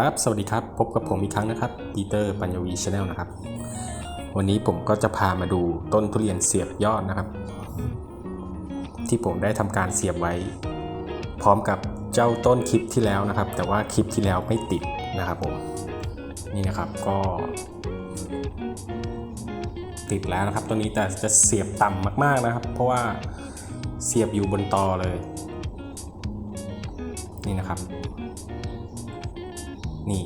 ครับ สวัสดีครับ พบกับผมอีกครั้งนะครับปีเตอร์ปัญญวีชาแนลนะครับ วันนี้ผมก็จะพามาดูต้นทุเรียนเสียบยอดนะครับ ที่ผมได้ทำการเสียบไว้ พร้อมกับเจ้าต้นคลิปที่แล้วนะครับ แต่ว่าคลิปที่แล้วไม่ติดนะครับผม นี่นะครับก็ ติดแล้วนะครับตัวนี้แต่จะเสียบต่ำมากๆนะครับ เพราะว่าเสียบอยู่บนตอเลย นี่นะครับ นี่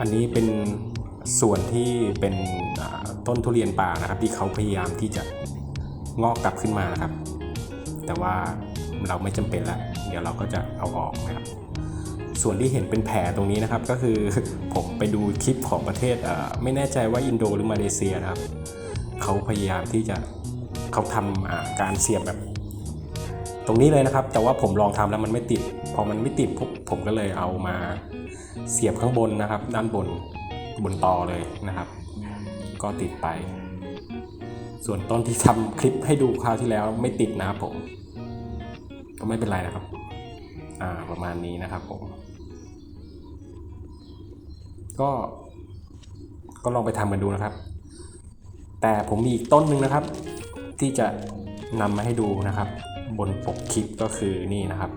อันนี้เป็นส่วนที่เป็นต้นทุเรียนป่านะครับ ที่เขาพยายามที่จะงอกกลับขึ้นมานะครับ แต่ว่าเราไม่จำเป็นแล้ว เดี๋ยวเราก็จะเอาออกนะครับ ส่วนที่เห็นเป็นแผลตรงนี้นะครับ ก็คือผมไปดูคลิปของประเทศไม่แน่ใจว่าอินโดหรือมาเลเซียนะครับ เขาพยายามที่จะเขาทำอาการเสียบแบบ ตรงนี้เลยนะครับ แต่ว่าผมลองทำแล้วมันไม่ติด พอมันไม่ติดปุ๊บผมก็เลยเอามาเสียบข้างบนนะครับ ด้านบนบนตอเลยนะครับ ก็ติดไป ส่วนต้นที่ทำคลิปให้ดูคราวที่แล้วไม่ติดนะครับผม ก็ไม่เป็นไรนะครับ อ่าประมาณนี้นะครับผม ก็ก็ลองไปทำกันดูนะครับ แต่ผมมีอีกต้นหนึ่งนะครับ ที่จะนำมาให้ดูนะครับ บนปกคลิปก็คือนี่นะครับ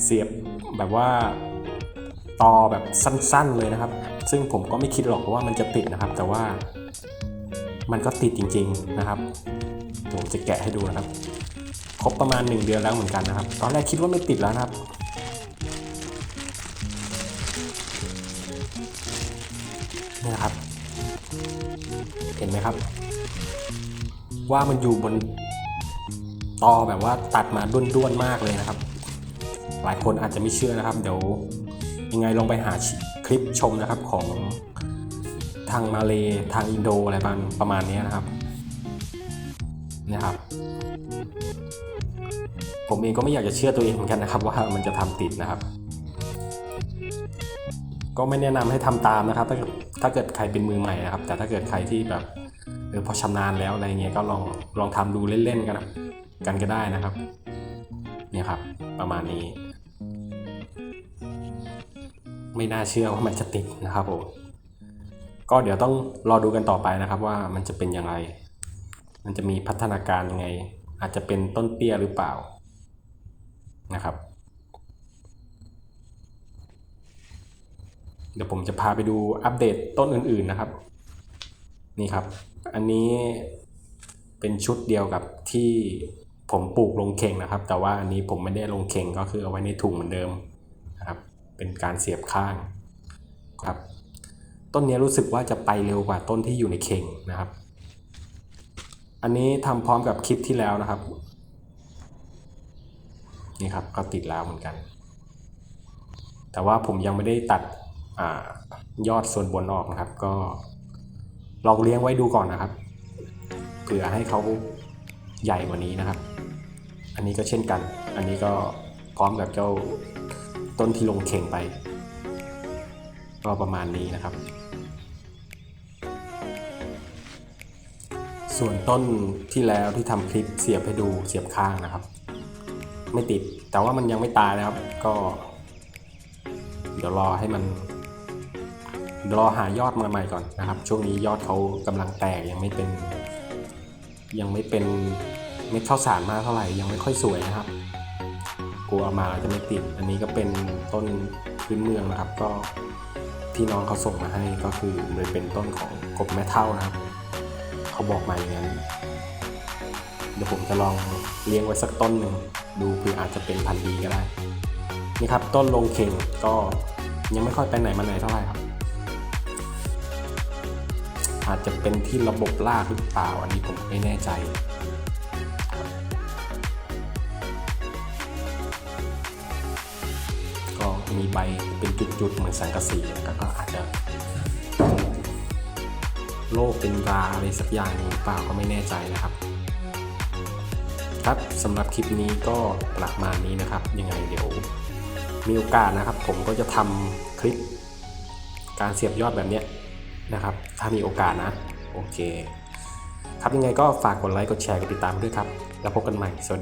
เสียบแบบว่าตอแบบสั้นๆเลยนะครับ ซึ่งผมก็ไม่คิดหรอกว่ามันจะติดนะครับ แต่ว่ามันก็ติดจริง ๆนะครับผมจะแกะให้ดูนะครับครบประมาณ 1 เดือนแล้วเหมือนกันนะครับ ตอนแรกคิดว่าไม่ติดแล้วนะครับ นี่นะครับ เห็นไหมครับ ว่ามันอยู่บนตอแบบว่าตัดมาด้วนๆมากเลยนะครับ หลายคนอาจจะไม่เชื่อนะครับ เดี๋ยวยังไงลองไปหาคลิปชมนะครับของทางมาเลทางอินโดอะไรประมาณประมาณนี้นะครับนี่ยครับ ผมเองก็ไม่อยากจะเชื่อตัวเองเหมือนกันนะครับ ว่ามันจะทำติดนะครับ ก็ไม่แนะนำให้ทำตามนะครับ ถ้าเกิดถ้าเกิดใครเป็นมือใหม่นะครับ แต่ถ้าเกิดใครที่แบบ เออพอชำนาญแล้วอะไรเงี้ยก็ลองลองทำดูเล่นๆกันกันก็ได้นะครับเนี่ยครับ ประมาณนี้ ไม่น่าเชื่อว่ามันจะติดนะครับผมก็เดี๋ยวต้องรอดูกันต่อไปนะครับ ว่ามันจะเป็นอยังไงมันจะมีพัฒนาการยังไง อาจจะเป็นต้นเตี้ยหรือเปล่านะครับ เดี๋ยวผมจะพาไปดูอัปเดตต้นอื่นๆนะครับ นี่ครับ อันนี้เป็นชุดเดียวกับที่ผมปลูกลงเข่งนะครับ แต่ว่าอันนี้ผมไม่ได้ลงเข่งก็คือเอาไว้ในถุงเหมือนเดิมนะครับ เป็นการเสียบข้างครับ ต้นนี้รู้สึกว่าจะไปเร็วกว่าต้นที่อยู่ในเข่งนะครับ อันนี้ทำพร้อมกับคลิปที่แล้วนะครับ นี่ครับก็ติดแล้วเหมือนกัน แต่ว่าผมยังไม่ได้ตัดอยอดส่วนบนออกนะครับ ก็ ลองเลี้ยงไว้ดูก่อนนะครับเผื่อให้เขาใหญ่กว่านี้นะครับ อันนี้ก็เช่นกัน อันนี้ก็พร้อมกับเจ้าต้นที่ลงเข่งไป ก็ประมาณนี้นะครับ ส่วนต้นที่แล้วที่ทำคลิปเสียบให้ดูเสียบข้างนะครับ ไม่ติดแต่ว่ามันยังไม่ตายนะครับ ก็ เดี๋ยวรอให้มัน รอหายอดมาใหม่ก่อนนะครับ ช่วงนี้ยอดเขากำลังแตกยังไม่เป็น ยังไม่เป็นเม็ดข้าวสารมากเท่าไหร่ยังไม่ค่อยสวยนะครับกลัวมาแล้วจะไม่ติด อันนี้ก็เป็นต้นพื้นเมืองนะครับ ก็พี่น้องเขาส่งมาให้ก็คือเลยเป็นต้นของกบแม่เท่านะครับ เขาบอกมาอย่างนั้นเดี๋ยวผมจะลองเลี้ยงไว้สักต้นหนึ่งดูเผื่ออาจจะเป็นพันธุ์ดีก็ได้นี่ครับต้นลงเข่งก็ยังไม่ค่อยไปไหนมาไหนเท่าไหร่ครับ อาจจะเป็นที่ระบบรากหรือเปล่าอันนี้ผมไม่แน่ใจก็มีใบเป็นจุดๆเหมือนสังกะสีแล้วก็อาจจะโรคเป็นราอะไรสักอย่างหรือเปล่าก็ไม่แน่ใจนะครับ ครับสำหรับคลิปนี้ก็ประมาณนี้นะครับ ยังไงเดี๋ยว มีโอกาสนะครับ ผมก็จะทำคลิป การเสียบยอดแบบเนี้ย นะครับ ถ้ามีโอกาสนะ โอเค ครับยังไงก็ฝากกดไลค์ กดแชร์ กดติดตามด้วยครับ แล้วพบกันใหม่ สวัสดี